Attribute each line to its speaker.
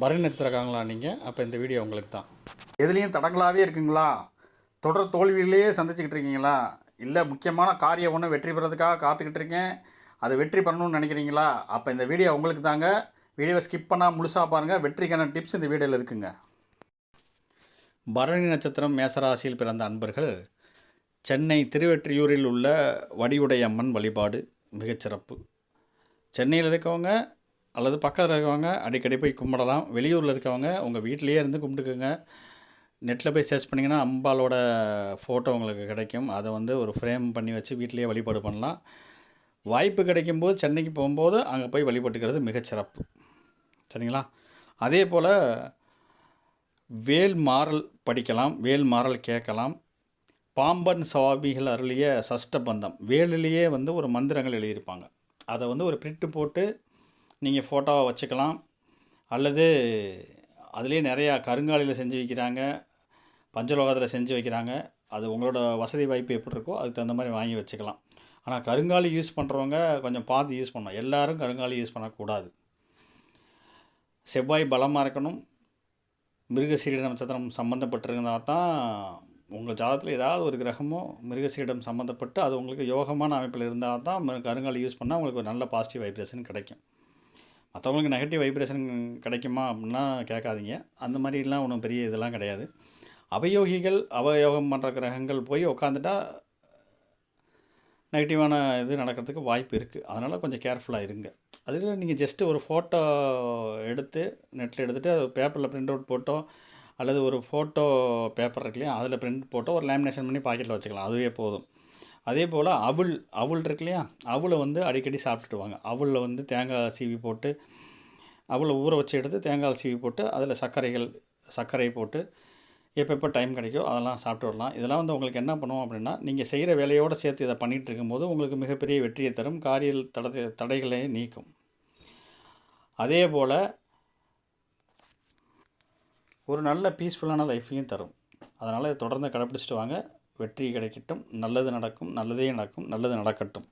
Speaker 1: பரணி நட்சத்திரக்காரங்களா நீங்கள் அப்போ இந்த வீடியோ உங்களுக்கு தான் எதுலேயும் தடங்களாகவே இருக்குங்களா? தொடர் தோல்வியிலேயே சந்திச்சுக்கிட்டு இருக்கீங்களா? இல்லை முக்கியமான காரியம் ஒன்று வெற்றி பெறதுக்காக காத்துக்கிட்டு இருக்கேன். அதை வெற்றி பண்ணணும்னு நினைக்கிறீங்களா? அப்போ இந்த வீடியோ உங்களுக்கு தாங்க வீடியோவை ஸ்கிப் பண்ணால் முழுசாக பாருங்கள் வெற்றிக்கான டிப்ஸ் இந்த வீடியோவில் இருக்குங்க. பரணி நட்சத்திரம் மேசராசியில் பிறந்த அன்பர்கள் சென்னை திருவெற்றியூரில் உள்ள வடிவுடையம்மன் வழிபாடு மிகச்சிறப்பு. சென்னையில் இருக்கவங்க அல்லது பக்கத்தில் இருக்கவங்க அடிக்கடி போய் கும்பிடலாம். வெளியூரில் இருக்கவங்க உங்கள் வீட்டிலேயே இருந்து கும்பிட்டுக்குங்க. நெட்டில் போய் சர்ச் பண்ணிங்கன்னா அம்பாலோட ஃபோட்டோ உங்களுக்கு கிடைக்கும். அதை வந்து ஒரு ஃப்ரேம் பண்ணி வச்சு வீட்டிலேயே வழிபாடு பண்ணலாம். வாய்ப்பு கிடைக்கும்போது சென்னைக்கு போகும்போது அங்கே போய் வழிபட்டுக்கிறது மிகச்சிறப்பு சரிங்களா? அதே போல் வேல் மாறல் படிக்கலாம் வேல் மாறல் கேட்கலாம். பாம்பன் சுவாமிகள் அருளிய சஷ்டபந்தம் வேலிலேயே வந்து ஒரு மந்திரங்கள் எழுதியிருப்பாங்க. அதை வந்து ஒரு பிரிண்ட்டு போட்டு நீங்கள் ஃபோட்டோவை வச்சுக்கலாம். அல்லது அதுலேயே நிறையா கருங்காலியில் செஞ்சு வைக்கிறாங்க. பஞ்சலோகத்தில் செஞ்சு வைக்கிறாங்க. அது உங்களோட வசதி வாய்ப்பு எப்படி இருக்கோ அதுக்கு தகுந்த மாதிரி வாங்கி வச்சுக்கலாம். ஆனால் கருங்காலி யூஸ் பண்ணுறவங்க கொஞ்சம் பார்த்து யூஸ் பண்ணணும். எல்லாரும் கருங்காலி யூஸ் பண்ணக்கூடாது. செவ்வாய் பலமாக இருக்கணும். மிருகசீரிட நட்சத்திரம் சம்மந்தப்பட்டிருந்தால் தான் உங்கள் ஜாதகத்தில் ஏதாவது ஒரு கிரகமோ மிருகசீரிடம் சம்மந்தப்பட்டு அது உங்களுக்கு யோகமான அமைப்பில் இருந்தால் தான் கருங்காலி யூஸ் பண்ணால் உங்களுக்கு ஒரு நல்ல பாசிட்டிவ் வைப்ரேஷன் கிடைக்கும். மற்றவங்களுக்கு நெகட்டிவ் வைப்ரேஷன் கிடைக்குமா அப்படின்னா கேட்காதீங்க. அந்த மாதிரிலாம் ஒன்றும் பெரிய இதெல்லாம் கிடையாது. அபயோகிகள் அவயோகம் பண்ணுற கிரகங்கள் போய் உக்காந்துட்டா நெகட்டிவான இது நடக்கிறதுக்கு வாய்ப்பு இருக்குது அதனால் கொஞ்சம் கேர்ஃபுல்லாக இருங்க. அதில் நீங்கள் ஜஸ்ட்டு ஒரு ஃபோட்டோ எடுத்து நெட்டில் எடுத்துகிட்டு அது பேப்பரில் ப்ரிண்ட் அவுட் போட்டோ அல்லது ஒரு ஃபோட்டோ பேப்பர் இருக்கு இல்லையா அதில் பிரிண்ட் போட்டோ ஒரு லேமினேஷன் பண்ணி பாக்கெட்டில் வச்சுக்கலாம். அதுவே போதும். அதே போல் அவள் அவுள் இருக்கு இல்லையா? அவளை வந்து அடிக்கடி சாப்பிட்டுட்டு வாங்க அவளில் வந்து தேங்காய் சீவி போட்டு அவளை ஊற வச்சு எடுத்து தேங்காய் சீவி போட்டு அதில் சர்க்கரைகள் சர்க்கரை போட்டு எப்பப்போ டைம் கிடைக்கோ அதெல்லாம் சாப்பிட்டு வரலாம். இதெல்லாம் வந்து உங்களுக்கு என்ன பண்ணுவோம் அப்படின்னா நீங்கள் செய்கிற வேலையோடு சேர்த்து இதை பண்ணிகிட்டு இருக்கும்போது உங்களுக்கு மிகப்பெரிய வெற்றியை தரும். காரிய தடை தடைகளை நீக்கும். அதே போல் ஒரு நல்ல பீஸ்ஃபுல்லான லைஃப்பையும் தரும். அதனால் இதை தொடர்ந்து கடைப்பிடிச்சிட்டு வாங்க. வெற்றி கிடைக்கட்டும். நல்லது நடக்கும் நல்லதே நடக்கும் நல்லது நடக்கட்டும்.